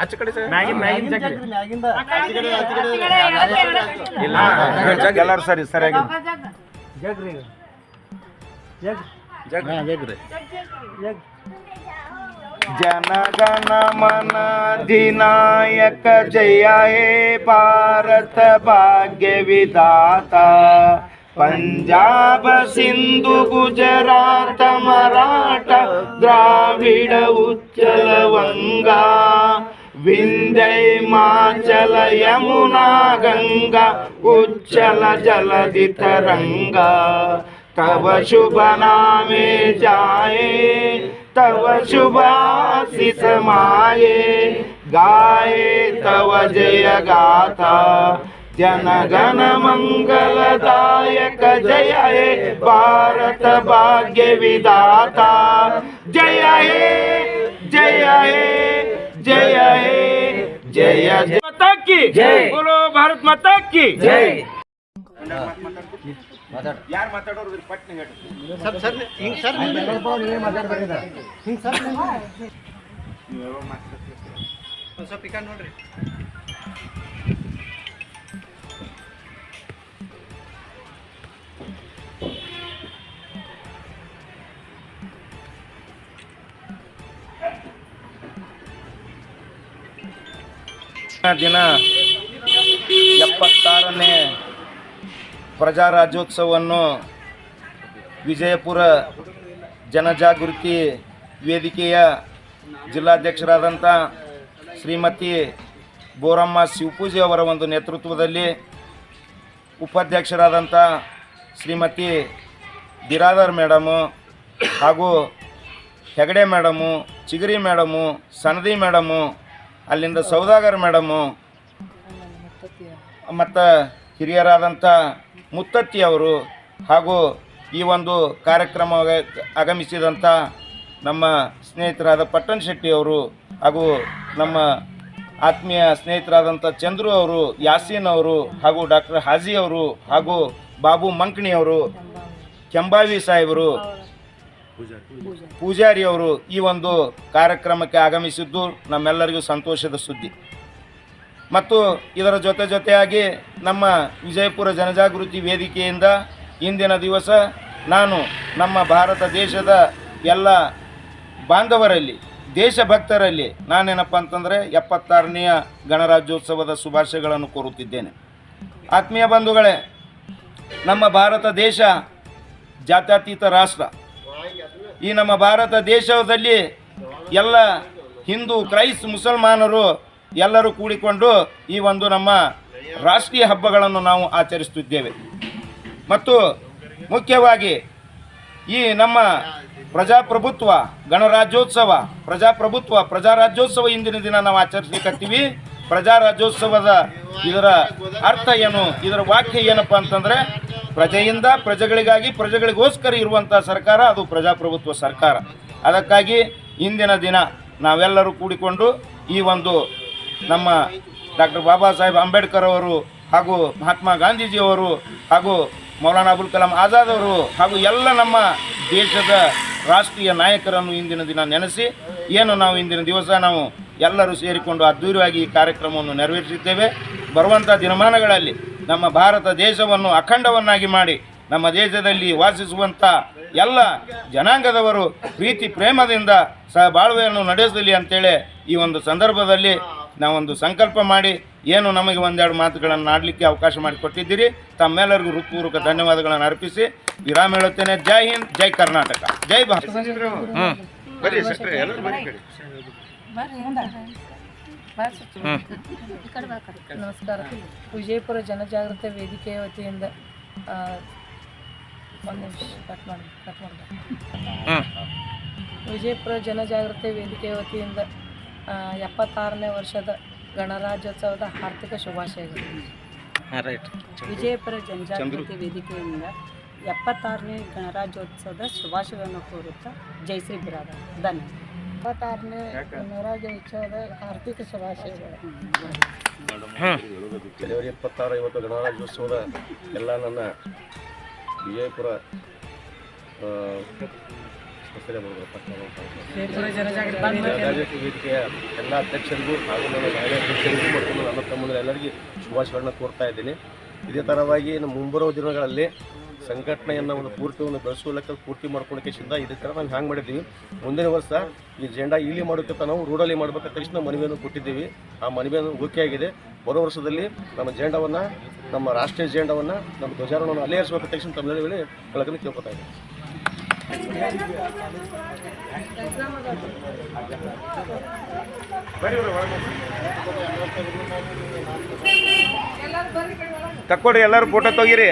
ಆಚ ಕಡೆ ಸರ್ ಮ್ಯಾಗಿನ್ ಮ್ಯಾಗಿನ್ ಜಗ್ರಿ ಇಲ್ಲ ಎಲ್ಲರೂ ಸರಿ ಸರಿಯಾಗಿ ಜಗ್ರಿ ಜಗ್ ಜಗ್ರಿ ಜಗ್ ಜನಗಣ ಮನ ದಿನಾಯಕ ಜಯ ಹೇ ಭಾರತ ಭಾಗ್ಯ ವಿಧಾತ ಪಂಜಾಬ ಸಿಂಧು ಗುಜರಾತ ಮರಾಠ ದ್ರಾವಿಡ ಉಚ್ಚಲ ವಂಗ विन्दैमाचल यमुना गंगा उच्चल जलधि तरंगा तव शुभ नामे जाए तव शुभाशिष माए गाए तव जय गाथा जनगण मङ्गलदायक जय हे भारत भाग्य विदाता जय हे जय हे जय ಜಯ ಜಯ ಮತಕ್ಕಿ. ಜೈ. ಬೋಲೋ ಭಾರತ್ ಮತಕ್ಕಿ. ಜೈ. ಯಾರು ಮಾತಾಡೋರು ಪಟ್ನ ಹೇಳಿ ಸರ್ ಸರ್ ಸರ್ ಸ್ವಲ್ಪ ಈಗ ನೋಡ್ರಿ. Thank you. ದಿನ ಎಪ್ಪತ್ತಾರನೇ ಪ್ರಜಾರಾಜ್ಯೋತ್ಸವವನ್ನು ವಿಜಯಪುರ ಜನಜಾಗೃತಿ ವೇದಿಕೆಯ ಜಿಲ್ಲಾಧ್ಯಕ್ಷರಾದಂಥ ಶ್ರೀಮತಿ ಬೋರಮ್ಮ ಶಿವಪೂಜೆ ಅವರ ಒಂದು ನೇತೃತ್ವದಲ್ಲಿ ಉಪಾಧ್ಯಕ್ಷರಾದಂಥ ಶ್ರೀಮತಿ ಬಿರಾದರ್ ಮೇಡಮು ಹಾಗೂ Hegde madam, Chigari madam, Sanadi madam ಅಲ್ಲಿಂದ ಸೌದಾಗರ್ ಮೇಡಮು ಮತ್ತು ಹಿರಿಯರಾದಂಥ ಮುತ್ತತ್ತಿ ಅವರು ಹಾಗೂ ಈ ಒಂದು ಕಾರ್ಯಕ್ರಮ ಆಗಮಿಸಿದಂಥ ನಮ್ಮ ಸ್ನೇಹಿತರಾದ ಪಟ್ಟಣ ಶೆಟ್ಟಿ ಅವರು ಹಾಗೂ ನಮ್ಮ ಆತ್ಮೀಯ ಸ್ನೇಹಿತರಾದಂಥ ಚಂದ್ರು ಅವರು, ಯಾಸೀನ್ ಅವರು ಹಾಗೂ ಡಾಕ್ಟರ್ ಹಾಜಿ ಅವರು ಹಾಗೂ ಬಾಬು ಮಂಕಣಿ ಅವರು, ಕೆಂಬಾವಿ ಸಾಹೇಬರು ಪೂಜಾರಿ. ಅವರು ಈ ಒಂದು ಕಾರ್ಯಕ್ರಮಕ್ಕೆ ಆಗಮಿಸಿದ್ದು ನಮ್ಮೆಲ್ಲರಿಗೂ ಸಂತೋಷದ ಸುದ್ದಿ. ಮತ್ತು ಇದರ ಜೊತೆ ಜೊತೆಯಾಗಿ ನಮ್ಮ ವಿಜಯಪುರ ಜನಜಾಗೃತಿ ವೇದಿಕೆಯಿಂದ ಇಂದಿನ ದಿವಸ ನಾನು ನಮ್ಮ ಭಾರತ ದೇಶದ ಎಲ್ಲ ಬಾಂಧವರಲ್ಲಿ, ದೇಶಭಕ್ತರಲ್ಲಿ ನಾನೇನಪ್ಪ ಅಂತಂದರೆ ಎಪ್ಪತ್ತಾರನೆಯ ಗಣರಾಜ್ಯೋತ್ಸವದ ಶುಭಾಶಯಗಳನ್ನು ಕೋರುತ್ತಿದ್ದೇನೆ. ಆತ್ಮೀಯ ಬಂಧುಗಳೇ, ನಮ್ಮ ಭಾರತ ದೇಶ ಜಾತ್ಯತೀತ ರಾಷ್ಟ್ರ. ಈ ನಮ್ಮ ಭಾರತ ದೇಶದಲ್ಲಿ ಎಲ್ಲ ಹಿಂದೂ, ಕ್ರೈಸ್, ಮುಸಲ್ಮಾನರು ಎಲ್ಲರೂ ಕೂಡಿಕೊಂಡು ಈ ಒಂದು ನಮ್ಮ ರಾಷ್ಟ್ರೀಯ ಹಬ್ಬಗಳನ್ನು ನಾವು ಆಚರಿಸುತ್ತಿದ್ದೇವೆ. ಮತ್ತು ಮುಖ್ಯವಾಗಿ ಈ ನಮ್ಮ ಪ್ರಜಾಪ್ರಭುತ್ವ, ಗಣರಾಜ್ಯೋತ್ಸವ, ಪ್ರಜಾಪ್ರಭುತ್ವ, ಪ್ರಜಾರಾಜ್ಯೋತ್ಸವ ಇಂದಿನ ದಿನ ನಾವು ಆಚರಿಸ್ಲಿಕ್ಕತ್ತೀವಿ. ಪ್ರಜಾರಾಜ್ಯೋತ್ಸವದ ಇದರ ಅರ್ಥ ಏನು, ಇದರ ವಾಕ್ಯ ಏನಪ್ಪ ಅಂತಂದರೆ ಪ್ರಜೆಯಿಂದ ಪ್ರಜೆಗಳಿಗಾಗಿ ಪ್ರಜೆಗಳಿಗೋಸ್ಕರ ಇರುವಂಥ ಸರ್ಕಾರ ಅದು ಪ್ರಜಾಪ್ರಭುತ್ವ ಸರ್ಕಾರ. ಅದಕ್ಕಾಗಿ ಇಂದಿನ ದಿನ ನಾವೆಲ್ಲರೂ ಕೂಡಿಕೊಂಡು ಈ ಒಂದು ನಮ್ಮ ಡಾಕ್ಟರ್ ಬಾಬಾ ಸಾಹೇಬ್ ಅಂಬೇಡ್ಕರ್ ಅವರು ಹಾಗೂ ಮಹಾತ್ಮ ಗಾಂಧೀಜಿಯವರು ಹಾಗೂ ಮೌಲಾನಾ ಅಬುಲ್ ಕಲಾಂ ಆಜಾದ್ ಅವರು ಹಾಗೂ ಎಲ್ಲ ನಮ್ಮ ದೇಶದ ರಾಷ್ಟ್ರೀಯ ನಾಯಕರನ್ನು ಇಂದಿನ ದಿನ ನೆನೆಸಿ ಏನು ನಾವು ಇಂದಿನ ದಿವಸ ನಾವು ಎಲ್ಲರೂ ಸೇರಿಕೊಂಡು ಅದ್ದೂರಿಯಾಗಿ ಈ ಕಾರ್ಯಕ್ರಮವನ್ನು ನೆರವೇರಿಸಿದ್ದೇವೆ. ಬರುವಂಥ ದಿನಮಾನಗಳಲ್ಲಿ ನಮ್ಮ ಭಾರತ ದೇಶವನ್ನು ಅಖಂಡವನ್ನಾಗಿ ಮಾಡಿ ನಮ್ಮ ದೇಶದಲ್ಲಿ ವಾಸಿಸುವಂಥ ಎಲ್ಲ ಜನಾಂಗದವರು ಪ್ರೀತಿ ಪ್ರೇಮದಿಂದ ಸಹಬಾಳ್ವೆಯನ್ನು ನಡೆಸಲಿ ಅಂತೇಳಿ ಈ ಒಂದು ಸಂದರ್ಭದಲ್ಲಿ ನಾವೊಂದು ಸಂಕಲ್ಪ ಮಾಡಿ ಏನು ನಮಗೆ ಒಂದೆರಡು ಮಾತುಗಳನ್ನು ಆಡಲಿಕ್ಕೆ ಅವಕಾಶ ಮಾಡಿಕೊಟ್ಟಿದ್ದೀರಿ. ತಮ್ಮೆಲ್ಲರಿಗೂ ಹೃತ್ಪೂರ್ವಕ ಧನ್ಯವಾದಗಳನ್ನು ಅರ್ಪಿಸಿ ವಿರಾಮ ಹೇಳುತ್ತೇನೆ. ಜೈ ಹಿಂದ್ ಜೈ ಕರ್ನಾಟಕ. ಜೈ ಭಾರತ. ನಮಸ್ಕಾರ. ವಿಜಯಪುರ ಜನಜಾಗೃತ ವೇದಿಕೆಯ ವತಿಯಿಂದ ಆ, ಒಂದು ನಿಮಿಷ ಕಟ್ ಮಾಡಿ ಕಟ್ ಮಾಡಿ. ವಿಜಯಪುರ ಜನಜಾಗೃತಿ ವೇದಿಕೆಯ ವತಿಯಿಂದ ಎಪ್ಪತ್ತಾರನೇ ವರ್ಷದ ಗಣರಾಜ್ಯೋತ್ಸವದ ಆರ್ಥಿಕ ಶುಭಾಶಯಗಳು. ವಿಜಯಪುರ ಜನಜಾಗೃತಿ ವೇದಿಕೆಯಿಂದ ಎಪ್ಪತ್ತಾರನೇ ಗಣರಾಜ್ಯೋತ್ಸವದ ಶುಭಾಶಯವನ್ನು ಕೋರುತ್ತಾ ಜಯಶ್ರೀ ಬಿರಾದ ಧನ್ಯವಾದ. ಎಪ್ಪತ್ತಾರನೇ ಗಣರಾಜ್ಯೋತ್ಸವದ ಆರ್ಥಿಕ ಶುಭಾಶಯಗಳು. ಜನವರಿ ಇಪ್ಪತ್ತಾರು ಇವತ್ತು ಗಣರಾಜ್ಯೋತ್ಸವದ ಎಲ್ಲ ನನ್ನ ವಿಜಯಪುರ ವೇದಿಕೆಯ ಎಲ್ಲ ಅಧ್ಯಕ್ಷರಿಗೂ ಹಾಗೂ ನನ್ನ ಅಧ್ಯಕ್ಷರಿಗೂ ಮತ್ತು ನನ್ನ ತಮ್ಮಂದ್ರೆ ಎಲ್ಲರಿಗೂ ಶುಭಾಶಯಗಳನ್ನ ಕೋರ್ತಾ ಇದ್ದೀನಿ. ಇದೇ ಥರವಾಗಿ ಇನ್ನು ಮುಂಬರುವ ದಿನಗಳಲ್ಲಿ ಸಂಘಟನೆಯನ್ನು ಒಂದು ಪೂರ್ತಿ ಒಂದು ಬೆಳೆಸುವ ಲೆಕ್ಕ ಪೂರ್ತಿ ಮಾಡ್ಕೊಳಕ್ಕೆ ಸಿದ್ಧ. ಇದೇ ಥರ ನಾವು ಹ್ಯಾಂಗೆ ಮಾಡಿದ್ದೀವಿ ಮುಂದಿನ ವರ್ಷ ಈ ಜೆಂಡಾ ಇಲ್ಲಿ ಮಾಡೋಕ್ಕೆ ನಾವು ರೂಡಲ್ಲಿ ಮಾಡಬೇಕು ತಕ್ಷಣ ಮನವಿಯನ್ನು ಕೊಟ್ಟಿದ್ದೀವಿ. ಆ ಮನವಿಯನ್ನು ಓಕೆ ಆಗಿದೆ. ಬರೋ ವರ್ಷದಲ್ಲಿ ನಮ್ಮ ಜೆಂಡಾವನ್ನು, ನಮ್ಮ ರಾಷ್ಟ್ರೀಯ ಜೆಂಡಾವನ್ನು, ನಮ್ಮ ಧ್ವಜಾರೋಹಣವನ್ನು ಅಲ್ಲೇ ತಕ್ಷಣ ತಮ್ಮ ವೇಳೆ ಬೆಳಕನ್ನು ಕೇಳ್ಕೊತಾ ಇದೆ ತಕ್ಕೊಡ್ರಿ ಎಲ್ಲರೂ ಫೋಟೋ ತೆಗೀರಿ.